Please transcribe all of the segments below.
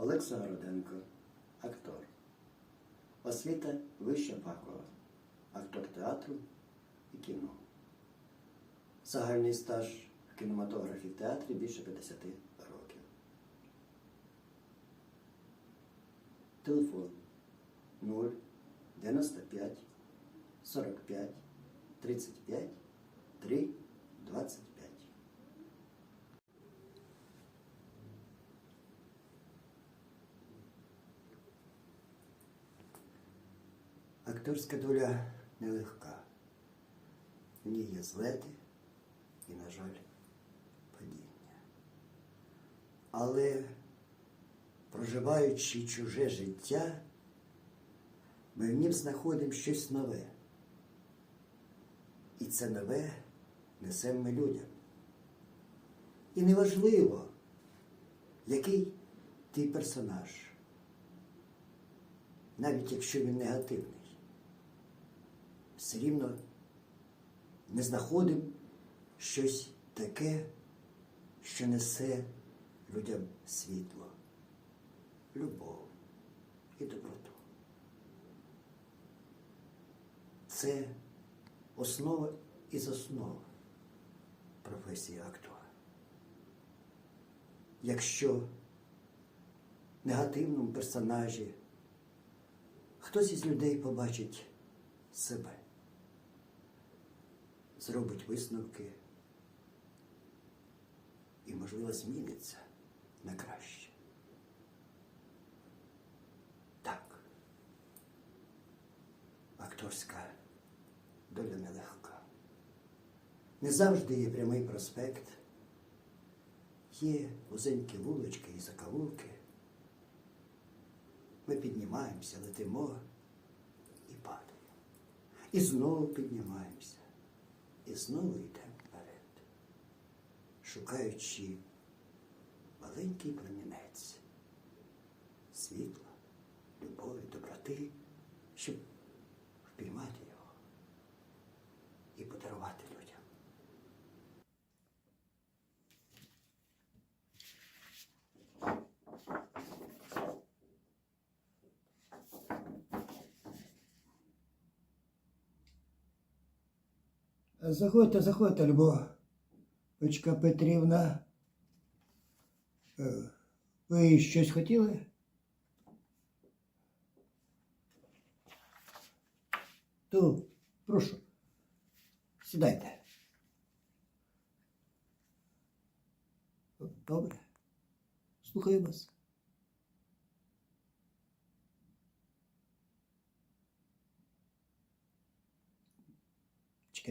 Олекса Городенко, актор. Освіта Вища Бакова, актор театру і кіно. Загальний стаж в кінематографі в театрі більше 50 років. Телефон 0 95 45 35 3 25. Акторська доля нелегка. В ній є злети і, на жаль, падіння. Але, проживаючи чуже життя, ми в нім знаходимо щось нове. І це нове несемо ми людям. І неважливо, який ти персонаж, навіть якщо він негативний, все рівно не знаходимо щось таке, що несе людям світло, любов і доброту. Це основа із основ професії актора. Якщо негативному персонажі хтось із людей побачить себе, зробить висновки і, можливо, зміниться на краще. Так, акторська доля нелегка. Не завжди є прямий проспект, є вузенькі вулички і закавулки. Ми піднімаємося, летимо і падаємо. І знову піднімаємося, і знову йдемо вперед, шукаючи маленький промінець світла, любові, доброти, щоб впіймати Заходьте, заходьте, Любовичка Петрівна. Е, Ви щось хотіли? То, прошу, сідайте. Добре. Слухаю вас.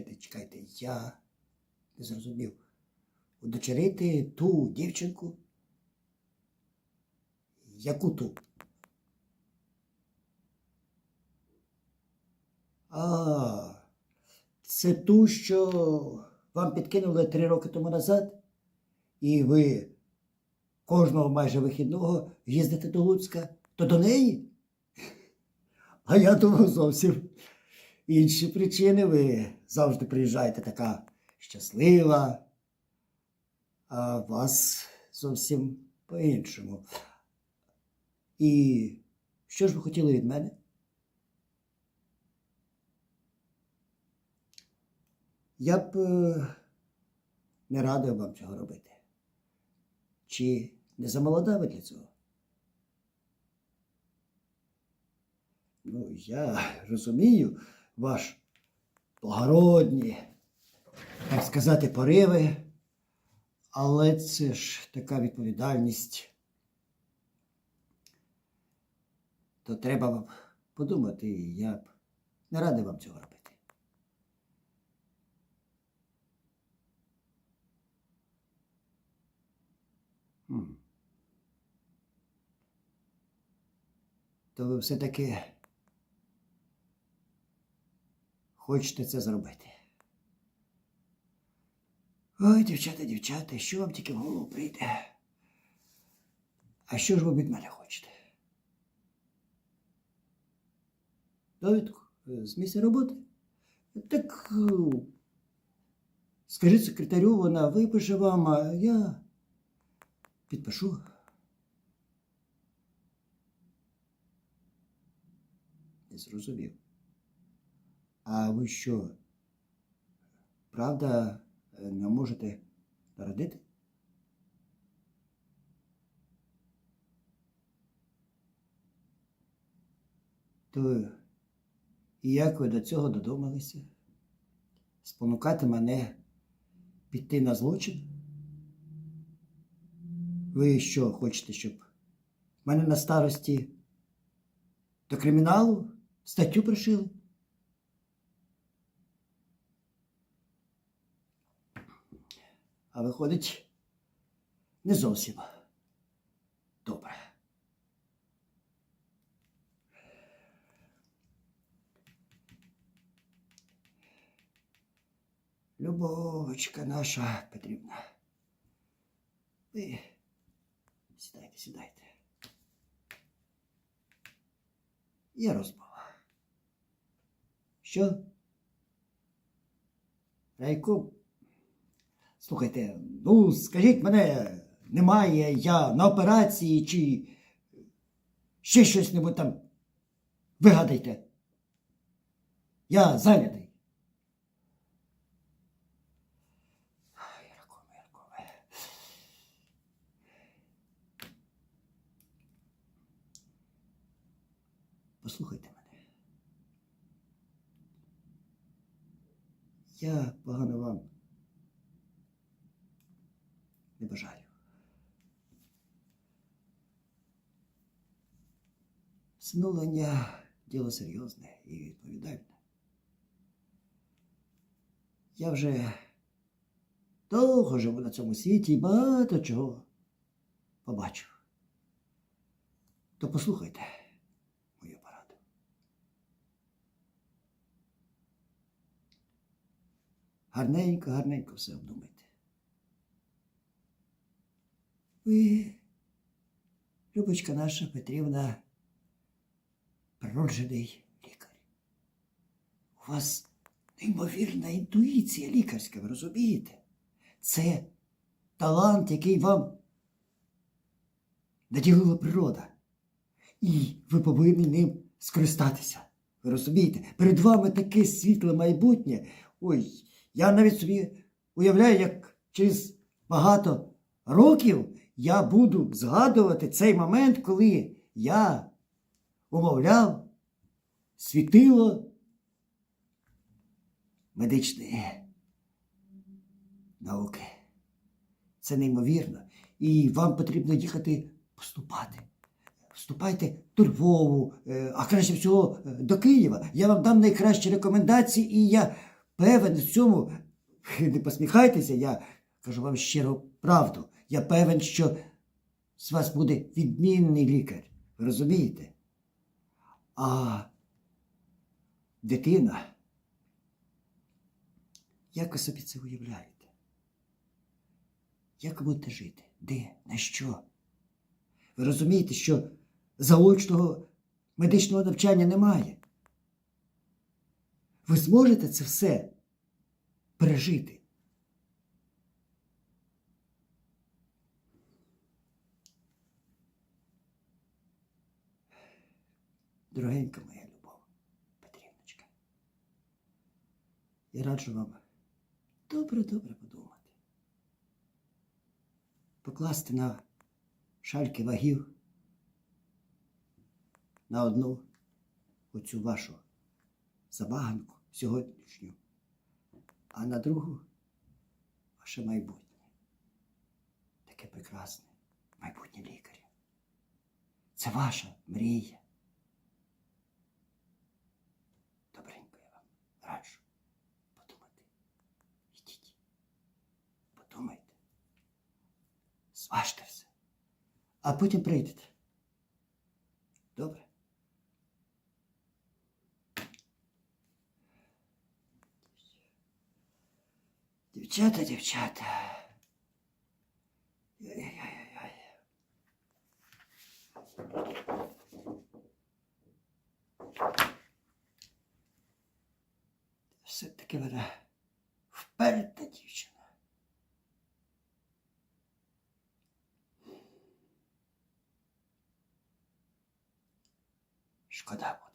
Чекайте, чекайте, я не зрозумів. Удочерити ту дівчинку? Яку ту? А, це ту, що вам підкинули три роки тому назад, і ви кожного майже вихідного їздите до Луцька, то до неї? А я думав зовсім інші причини. Ви завжди приїжджаєте така щаслива, а вас зовсім по-іншому. І що ж ви хотіли від мене? Я б е, не радив вам цього робити. Чи не замолода ви для цього? Ну, я розумію ваш благородні, так сказати, пориви, але це ж така відповідальність. То треба вам подумати, і я б не радий вам цього робити. То ви все-таки хочете це зробити. Ой, дівчата, дівчата, що вам тільки в голову прийде? А що ж ви від мене хочете? Довідку е, з місця роботи? Так е, скажіть секретарю, вона випише вам, а я підпишу. Не зрозумів. А ви що? Правда, е, не можете народити? То і як ви до цього додумалися? Спонукати мене піти на злочин? Ви що хочете, щоб мене на старості до криміналу статтю пришили? А виходить, не зовсім добре. Любовочка наша Петрівна. Ви сідайте, сідайте. Є розмова. Що? Райку? Слухайте, ну скажіть мене, немає я на операції чи ще щось небудь там вигадайте. Я зайнятий. Послухайте мене. Я погано вам не бажаю. Всиновлення діло серйозне і відповідальне. Я вже довго живу на цьому світі і багато чого побачив. То послухайте мою пораду. Гарненько, гарненько все обдумайте. Ви, Любочка наша Петрівна, природжений лікар. У вас неймовірна інтуїція лікарська, ви розумієте? Це талант, який вам наділила природа. І ви повинні ним скористатися. Ви розумієте? Перед вами таке світле майбутнє. Ой, я навіть собі уявляю, як через багато років я буду згадувати цей момент, коли я умовляв світило медичної науки. Це неймовірно. І вам потрібно їхати поступати. Вступайте до Львову, е, а краще всього е, до Києва. Я вам дам найкращі рекомендації, і я певен в цьому. Не посміхайтеся, я кажу вам щиро правду. Я певен, що з вас буде відмінний лікар. Розумієте? А дитина, як ви собі це уявляєте? Як ви будете жити? Де? На що? Ви розумієте, що заочного медичного навчання немає. Ви зможете це все пережити. Дорогенька моя любов, Петрівночка, я раджу вам добре-добре подумати. Покласти на шальки вагів на одну оцю вашу забаганку сьогоднішню, а на другу ваше майбутнє. Таке прекрасне майбутнє лікаря. Це ваша мрія. раджу подумати. Йдіть, подумайте, зважте все, а потім прийдете. Добре? Дівчата, дівчата. Ой-ой-ой-ой. Все-таки вона вперта дівчина. Шкода буде,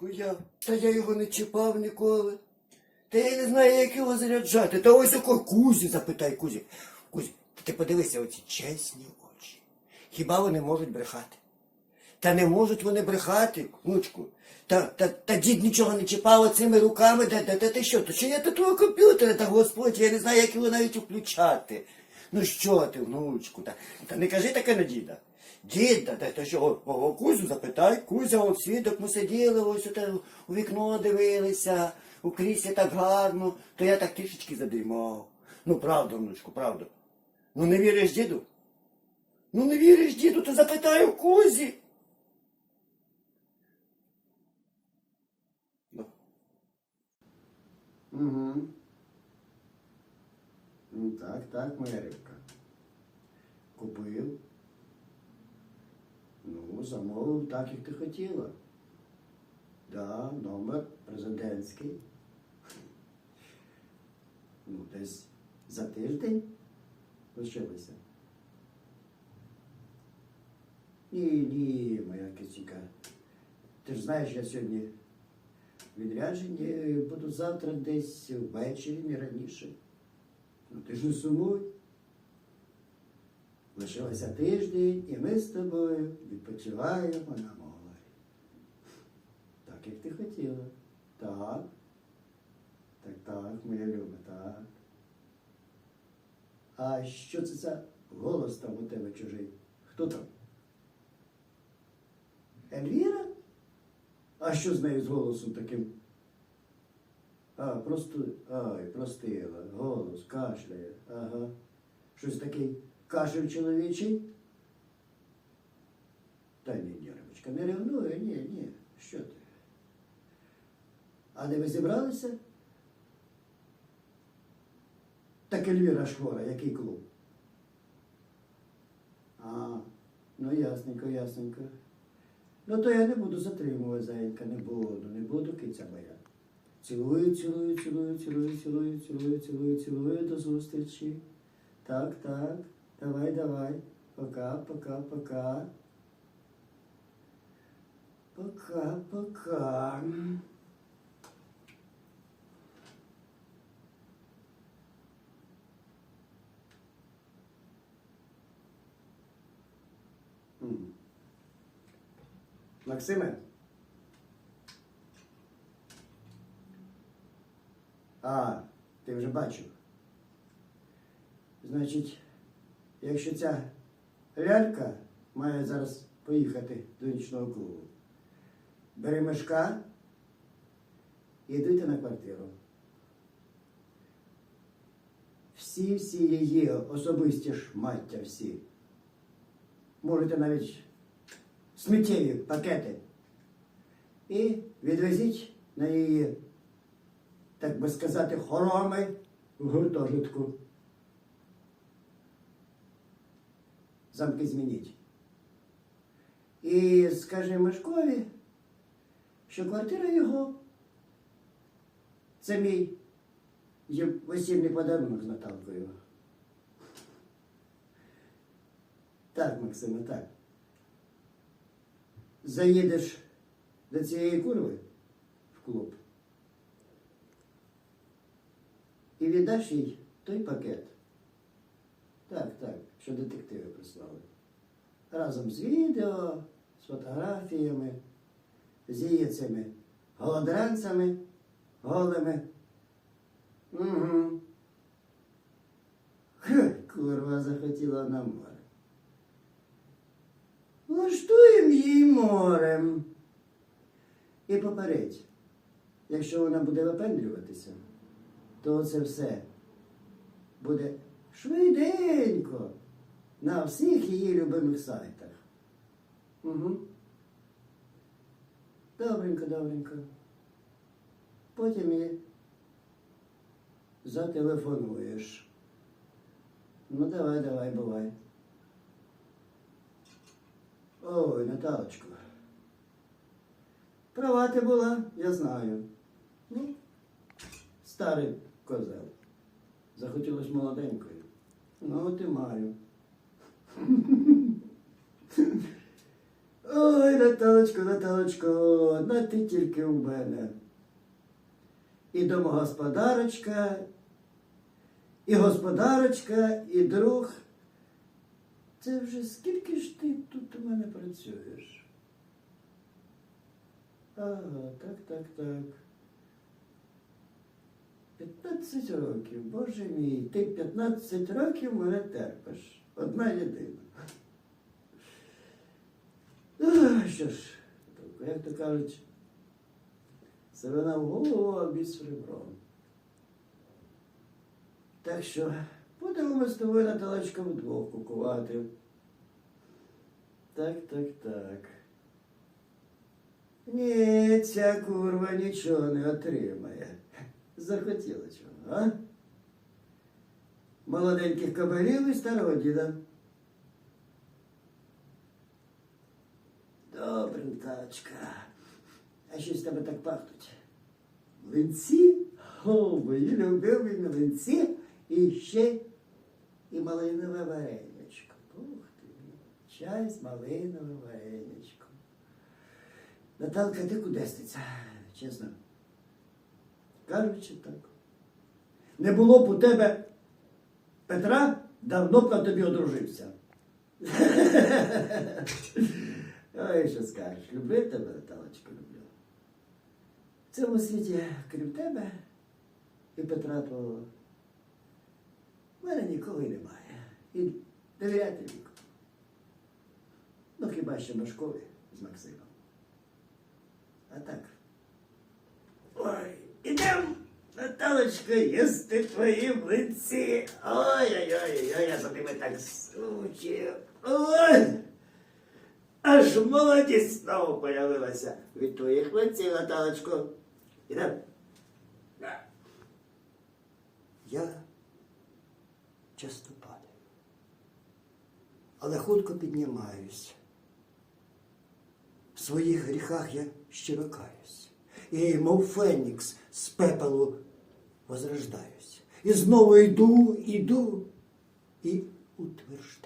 внучку, я. Та я його не чіпав ніколи. Та я не знаю, як його заряджати. Та ось у Кузі запитай, Кузі. Кузі, ти подивися оці чесні очі. Хіба вони можуть брехати? Та не можуть вони брехати, внучку. Та, та, та дід нічого не чіпав цими руками, та, та, та ти що? То що я до твого комп'ютера, та господь, я не знаю, як його навіть включати. Ну що ти, внучку, та, та не кажи таке на діда. Діда, та, та що, о, о, Кузю запитай, Кузя, от свідок ми сиділи, ось оте у вікно дивилися, у кріслі так гарно, то я так трішечки задрімав. Ну, правда, внучку, правда. Ну не віриш діду? Ну не віриш діду, то запитай у Кузі. Угу. Ну так, так, моя рибка. Купив. Ну, так, як ти хотіла. Да, номер президентський. Ну, десь за тиждень лишилося. Ні, ні, моя кисіка. Ти ж знаєш, я сьогодні відряджені, буду завтра десь ввечері, не раніше. Ну ти ж не сумуй. Лишилося тиждень, і ми з тобою відпочиваємо на морі. Так, як ти хотіла. Так. Так, так, моя люба, так. А що це за голос там у тебе чужий? Хто там? Ельвіра? А що з нею з голосом таким? А, просто, ай, простила, голос, кашляє, ага. Щось такий кашель чоловічий? Та ні, Римочка, не ревнує, ні, ні. Що ти? А де ви зібралися? Так Ельвіра ж хвора, який клуб? А, ну ясненько, ясненько. Ну то я не буду затримувати, зайенька, не буду, не буду, киця моя. Цілую, цілую, цілую, цілую, цілую, цілую, цілую, цілую до зустрічі. Так, так, давай, давай. Пока, пока, пока. Пока, пока. Максиме? А, ти вже бачив. Значить, якщо ця лялька має зараз поїхати до нічного клубу, бери мешка і йдуйте на квартиру. Всі, всі її особисті шмаття всі. Можете навіть сміттєві пакети. І відвезіть на її, так би сказати, хороми в гуртожитку. Замки змініть. І скажи Мишкові, що квартира його це мій є весільний подарунок з Наталкою. Так, Максиме, так. Заїдеш до цієї курви в клуб і віддаш їй той пакет. Так, так, що детективи прислали. Разом з відео, з фотографіями, з її цими голодранцями голими. Угу. Хе, курва захотіла на море. Влаштуємо їй морем. І попередь, якщо вона буде випендрюватися, то це все буде швиденько на всіх її любимих сайтах. Угу. Добренько, добренько. Потім і зателефонуєш. Ну, давай, давай, бувай. Ой, Наталочко. Права ти була, я знаю. Ну, старий козел. Захотілось молоденькою. Ну, от і маю. Ой, Наталочко, Наталочко, одна ти тільки у мене. І домогосподарочка, і господарочка, і друг. Це вже скільки ж ти тут у мене працюєш? Ага, так, так, так. 15 років, боже мій, ти 15 років мене терпиш. Одна єдина. Що ж, як то кажуть, Сивина в голову, біс в. Так що будемо ми з тобою Наталочка вдвох кукувати. Так, так, так. Ні, ця курва нічого не отримає. Захотіла чого, а? Молоденьких кабарів і старого діда. Добренькачка. А що з тебе так пахнуть? Млинці? О, мої любимі млинці. І ще і малинове варенячко. Ух ти, чай з малиновим варенячком. Наталка, ти кудесниця, чесно. Кажучи так. Не було б у тебе Петра, давно б на тобі одружився. Ой, що скажеш, люблю тебе, Наталочка, люблю. В цьому світі, крім тебе і Петра в мене нікого немає. І довіряти нікому. Ну, хіба що на школі з Максимом. А так. Ой, ідем, Наталочка, їсти твої млинці. Ой-ой-ой, я за тебе так скучив. Ой! Аж молодість знову появилася від твоїх млинців, Наталочко. Ідем. Я часто падаю, але хутко піднімаюсь. В своїх гріхах я щиро каюсь. І, мов фенікс, з пепелу возрождаюсь. И знову йду, йду і утверждаюсь.